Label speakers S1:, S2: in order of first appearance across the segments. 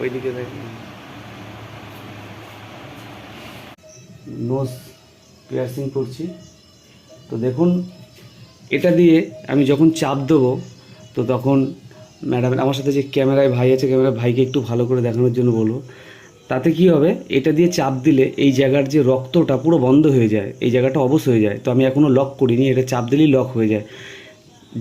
S1: ওইদিকে দেখুন nose piercing করছি। তো দেখুন, এটা দিয়ে আমি যখন চাপ দেবো, তো তখন ম্যাডাম আমার সাথে যে ক্যামেরায় ভাই আছে ক্যামেরায় ভাইকে একটু ভালো করে দেখানোর জন্য বলব। তাতে কি হবে, এটা দিয়ে চাপ দিলে এই জায়গার যে রক্তটা পুরো বন্ধ হয়ে যায়, এই জায়গাটা অবশ হয়ে যায়। তো আমি এখনও লক করিনি, এটা চাপ দিলেই লক হয়ে যায়।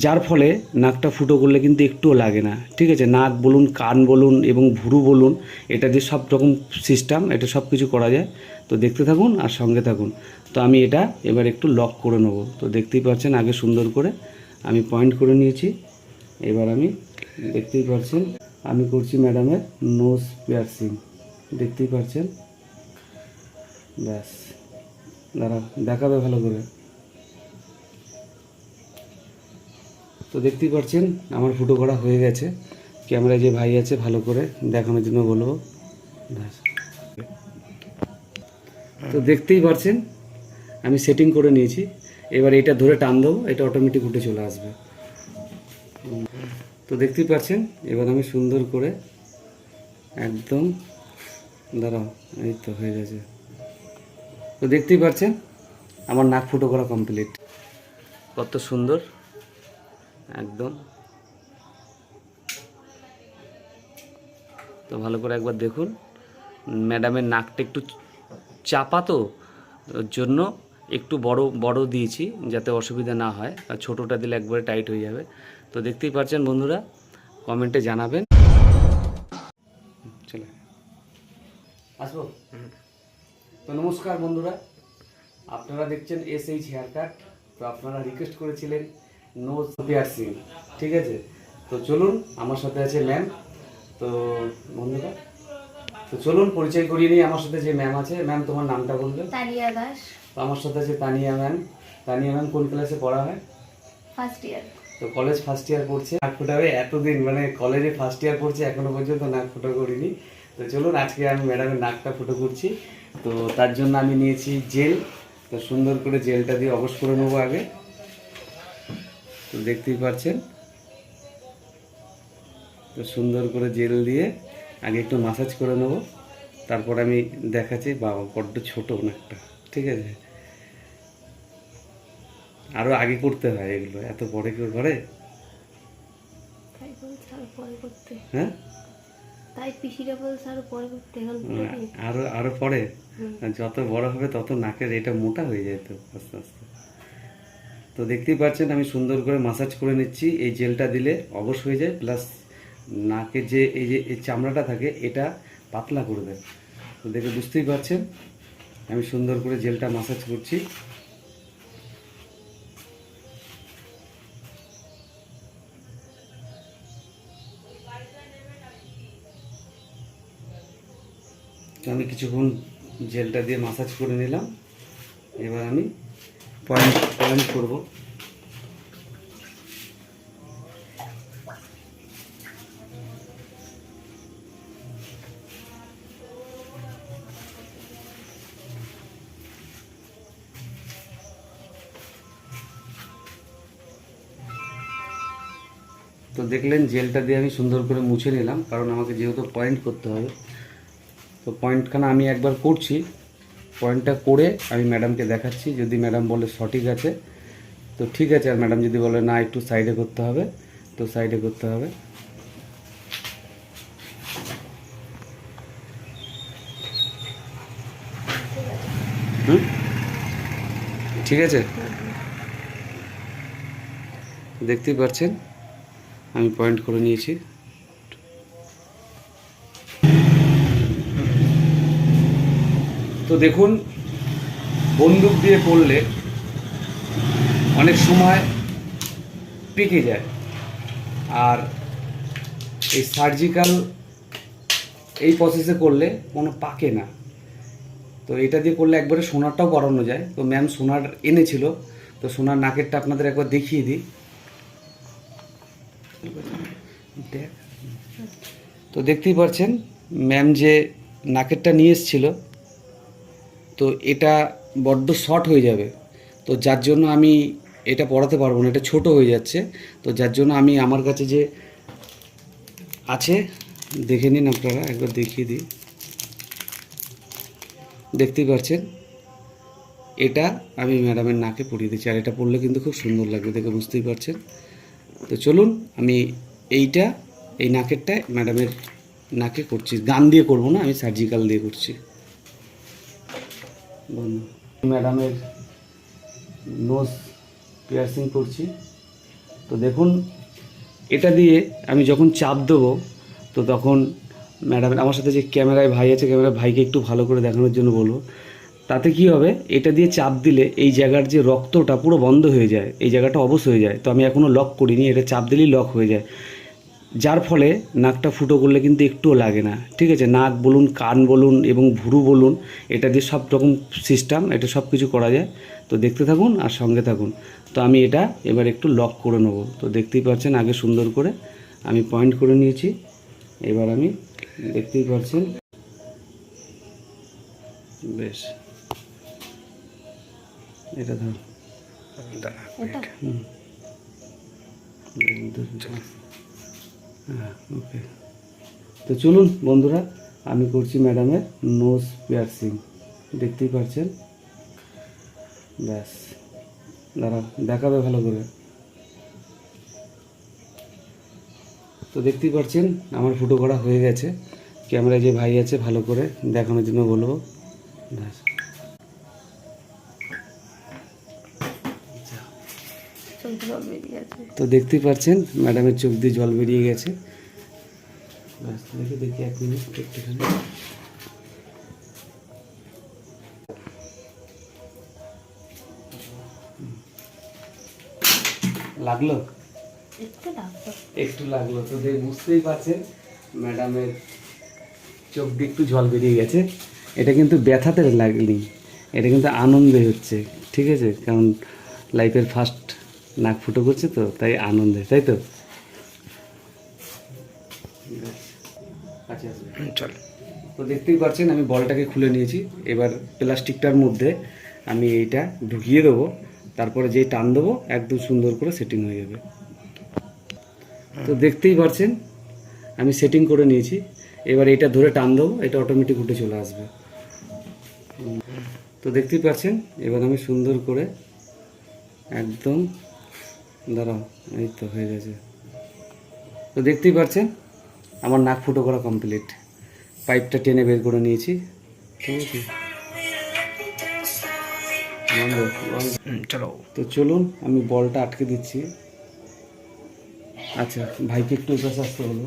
S1: যার ফলে নাকটা ফুটো করলে কিন্তু একটুও লাগে না। ঠিক আছে? নাক বলুন, কান বলুন এবং ভুরু বলুন, এটা দিয়ে সব রকম সিস্টেম এটা সব কিছু করা যায়। তো দেখতে থাকুন আর সঙ্গে থাকুন। তো আমি এটা এবার একটু লক করে নেব। তো দেখতেই পাচ্ছেন আগে সুন্দর করে আমি পয়েন্ট করে নিয়েছি। এবার আমি দেখতেই পাচ্ছেন, আমি করছি ম্যাডামের নোজ পিয়ার্সিং দেখতেই পাচ্ছেন? ব্যাস। দাঁড়া দেখাবে ভালো করে। তো দেখতেই পাচ্ছেন আমার ফুটো করা হয়ে গেছে। ক্যামেরায় যে ভাই আছে, ভালো করে দেখানোর জন্য বলব। তো দেখতেই পাচ্ছেন আমি সেটিং করে নিয়েছি। এবার এটা ধরে টান দেবো, এটা অটোমেটিক উঠে চলে আসবে। তো দেখতেই পাচ্ছেন এবার আমি সুন্দর করে একদম, দাঁড়াও, এই তো হয়ে গেছে। তো দেখতেই পাচ্ছেন আমার নাক ফুটো করা কমপ্লিট কত সুন্দর। একদম। তো ভালো করে একবার দেখুন। ম্যাডামের নাকটা একটু চাপা তো জন্য একটু বড় বড় দিয়েছি যাতে অসুবিধা না হয়। আর ছোটোটা দিলে একবারে টাইট হয়ে যাবে। তো দেখতেই পাচ্ছেন বন্ধুরা, কমেন্টে জানাবেন। চলে। আসব? তো নমস্কার বন্ধুরা, আপনারা দেখছেন এস এইচ হেয়ার কাট তো আপনারা রিকোয়েস্ট করেছিলেন নোজ পিয়ার্সিং ঠিক আছে? তো চলুন আমার সাথে আছে ম্যাম তো বন্ধুরা তো চলুন পরিচয় করিয়ে নিই। আমার সাথে যে ম্যাম আছে ম্যাম তোমার নামটা বলবে
S2: তানিয়া দাস।
S1: তো আমার সাথে আছে তানিয়া ম্যাম তানিয়া ম্যাম কোন ক্লাসে পড়া হয়?
S2: ফার্স্ট ইয়ার
S1: তো কলেজ ফার্স্ট ইয়ার পড়ছে। নাক ফুটাবে এতদিন মানে কলেজে ফার্স্ট ইয়ার পড়ছে এখনও পর্যন্ত নাক ফুটো করিনি। তো চলুন আজকে আমি ম্যাডামের নাকটা ফুটো করছি। তো তার জন্য আমি নিয়েছি জেল তো সুন্দর করে জেলটা দিয়ে অবশ করে নেব আগে। তো দেখতেই পাচ্ছেন। তো সুন্দর করে জেল দিয়ে আগে একটু মাসাজ করে নেব। তারপর আমি দেখাচ্ছি বাবা বড্ড ছোট নাকটা ঠিক আছে? আরও আগে করতে হয় এগুলো এত পরে কেউ
S2: করতে।
S1: হ্যাঁ?
S2: আরও। আরও আরও পরে?
S1: যত বড় হবে তত নাকের এটা মোটা হয়ে যায় তো আস্তে আস্তে। তো দেখতেই পাচ্ছেন, আমি সুন্দর করে মাসাজ করে নিচ্ছি। এই জেলটা দিলে অবশ হয়ে যায় প্লাস নাকের যে, এই যে, এই চামড়াটা থাকে, এটা পাতলা করে দেয় তো দেখে বুঝতেই পারছেন, আমি সুন্দর করে জেলটা মাসাজ করছি। আমি কিছুক্ষণ জেলটা দিয়ে মাসাজ করে নিলাম। এবার আমি পয়েন্ট পয়েন্ট করব। তো দেখলেন জেলটা দিয়ে আমি সুন্দর করে মুছে নিলাম, কারণ আমাকে যেহেতু পয়েন্ট করতে হবে, তো পয়েন্টখানা আমি একবার করছি। পয়েন্টটা করে আমি ম্যাডামকে দেখাচ্ছি, যদি ম্যাডাম বলে সঠিক আছে, তো ঠিক আছে। আর ম্যাডাম যদি বলে না, একটু সাইডে করতে হবে, তো সাইডে করতে হবে। ঠিক আছে? দেখতেই পাচ্ছেন, আমি পয়েন্ট করে নিয়েছি। তো দেখুন, বন্দুক দিয়ে করলে অনেক সময় পেকে যায়। আর এই সার্জিক্যাল এই প্রসেসে করলে কোনো পাকে না। তো এটা দিয়ে করলে একবারে সোনারটাও করানো যায়। তো ম্যাম সোনার এনেছিল। তো সোনার নাকেরটা আপনাদের একবার দেখিয়ে দিই। তো দেখতেই পাচ্ছেন ম্যাম যে নাকেরটা নিয়ে এসেছিল তো এটা বড্ড শর্ট হয়ে যাবে। তো যার জন্য আমি এটা পড়াতে পারব না, এটা ছোট হয়ে যাচ্ছে। তো যার জন্য আমি আমার কাছে যে আছে, দেখে নিন আপনারা, একবার দেখিয়ে দিই। দেখতেই পাচ্ছেন? এটা আমি ম্যাডামের নাকে পরিয়ে দিচ্ছি, আর এটা পড়লে কিন্তু খুব সুন্দর লাগবে, দেখে বুঝতেই পারছেন? তো চলুন, আমি এইটা, এই নাকেরটা ম্যাডামের নাকে করছি। গান দিয়ে করব না, আমি সার্জিক্যাল দিয়ে করছি। ম্যাডামের নোজ পিয়ার্সিং করছি। তো দেখুন, এটা দিয়ে আমি যখন চাপ দেবো, তো তখন ম্যাডাম আমার সাথে যে ক্যামেরায় ভাই আছে ক্যামেরায় ভাইকে একটু ভালো করে দেখানোর জন্য বলব। তাতে কি হবে, এটা দিয়ে চাপ দিলে এই জায়গার যে রক্তটা পুরো বন্ধ হয়ে যায়, এই জায়গাটা অবশ হয়ে যায়। তো আমি এখনও লক করিনি, এটা চাপ দিলেই লক হয়ে যায়। যার ফলে নাকটা ফুটো করলে কিন্তু একটুও লাগে না। ঠিক আছে? নাক বলুন কান বলুন এবং ভুরু বলুন এটা দিয়ে সব রকম সিস্টেম এটা সব কিছু করা যায়। তো দেখতে থাকুন আর সঙ্গে থাকুন। তো আমি এটা এবার একটু লক করে নেব। তো দেখতেই পাচ্ছেন আগে সুন্দর করে আমি পয়েন্ট করে নিয়েছি। এবার আমি দেখতেই পাচ্ছেন বেশ। এটা ধর।
S2: ওটা?
S1: হ্যাঁ ওকে তো চলুন বন্ধুরা, আমি করছি ম্যাডামের নোজ পিয়ার্সিং দেখতেই পাচ্ছেন? ব্যাস, দাঁড়াও, দেখাবে ভালো করে। তো দেখতেই পাচ্ছেন, আমার ফুটো করা হয়ে গেছে। ক্যামেরায় যে ভাই আছে, ভালো করে দেখানোর জন্য বলব। ব্যাস।
S2: জল বেরিয়ে আছে।
S1: তো দেখতেই পাচ্ছেন ম্যাডামের চোখ দিয়ে জল বেরিয়ে গেছে। দেখি দেখি এক মিনিট একটুখানি। লাগল?
S2: একটু
S1: একটু লাগল তো দেখ বুঝতেই পারছেন ম্যাডামের চোখ দিয়ে একটু জল বেরিয়ে গেছে। এটা কিন্তু ব্যথাতে লাগলি এটা কিন্তু আনন্দে হচ্ছে ঠিক আছে? কারণ লাইফের ফার্স্ট নাক ফুটো করছে তো তাই আনন্দে তাই তো? চল। তো দেখতেই পাচ্ছেন আমি বলটাকে খুলে নিয়েছি। এবার প্লাস্টিকটার মধ্যে আমি এইটা ঢুকিয়ে দেবো। তারপরে যেই টান দেবো একদম সুন্দর করে সেটিং হয়ে যাবে। তো দেখতেই পাচ্ছেন আমি সেটিং করে নিয়েছি। এবার এটা ধরে টান দেবো এটা অটোমেটিক উঠে চলে আসবে। তো দেখতেই পাচ্ছেন এবার আমি সুন্দর করে একদম দাঁড়াও এই তো হয়ে গেছে। তো দেখতেই পাচ্ছেন আমার নাক ফুটো করা কমপ্লিট পাইপটা টেনে বের করে নিয়েছি। ঠিক আছে।
S3: চলো।
S1: তো চলুন আমি বলটা আটকে দিচ্ছি। আচ্ছা ভাইকে একটু উপাস আসতে বলব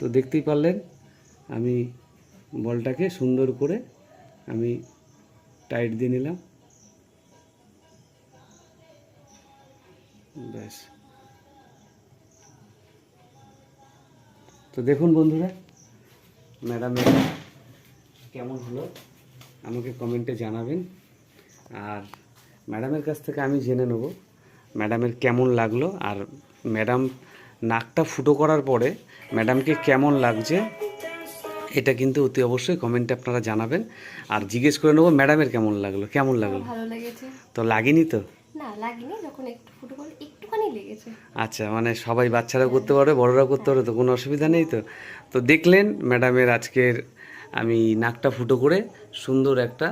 S1: তো দেখতেই পারলেন, আমি বলটাকে সুন্দর করে আমি টাইট দিয়ে নিলাম। ব্যাস। তো দেখুন বন্ধুরা ম্যাডামের কেমন হলো? আমাকে কমেন্টে জানাবেন। আর ম্যাডামের কাছ থেকে আমি জেনে নেব, ম্যাডামের কেমন লাগল। আর ম্যাডাম নাকটা ফুটো করার পরে ম্যাডামকে কেমন লাগছে এটা কিন্তু অতি অবশ্যই কমেন্টে আপনারা জানাবেন। আর জিজ্ঞেস করে নেব ম্যাডামের কেমন লাগল কেমন লাগল?
S2: ভালো লেগেছে।
S1: তো লাগেনি তো?
S2: না লাগেনি যখন একটু ফুটো করে একটুখানি লেগেছে।
S1: আচ্ছা মানে সবাই বাচ্চারাও করতে পারবে বড়রাও করতে পারবে তো কোনো অসুবিধা নেই তো? তো দেখলেন ম্যাডামের আজকের আমি নাকটা ফুটো করে সুন্দর একটা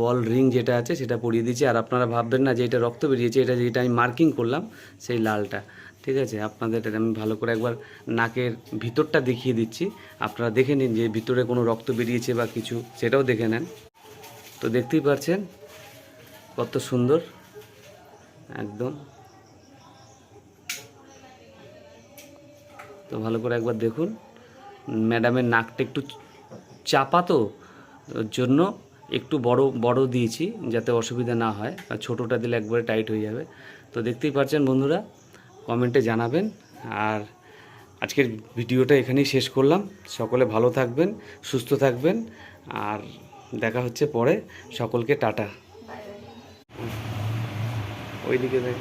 S1: বল রিং যেটা আছে সেটা পরিয়ে দিয়েছি। আর আপনারা ভাববেন না যে এটা রক্ত বেরিয়েছে এটা যেটা আমি মার্কিং করলাম সেই লালটা। ঠিক আছে? আপনাদের আমি ভালো করে একবার নাকের ভিতরটা দেখিয়ে দিচ্ছি। আপনারা দেখে নিন যে ভিতরে কোনো রক্ত বেরিয়েছে বা কিছু, সেটাও দেখে নেন। তো দেখতেই পাচ্ছেন? কত সুন্দর। একদম। তো ভালো করে একবার দেখুন। ম্যাডামের নাকটা একটু চাপা তো জন্য একটু বড় বড় দিয়েছি যাতে অসুবিধা না হয়, আর ছোটোটা দিলে একবারে টাইট হয়ে যাবে। তো দেখতেই পাচ্ছেন বন্ধুরা কমেন্টে জানাবেন। আর আজকের ভিডিওটা এখানেই শেষ করলাম। সকলে ভালো থাকবেন, সুস্থ থাকবেন। আর দেখা হচ্ছে পরে। সকলকে টাটা। ওইদিকে দেখ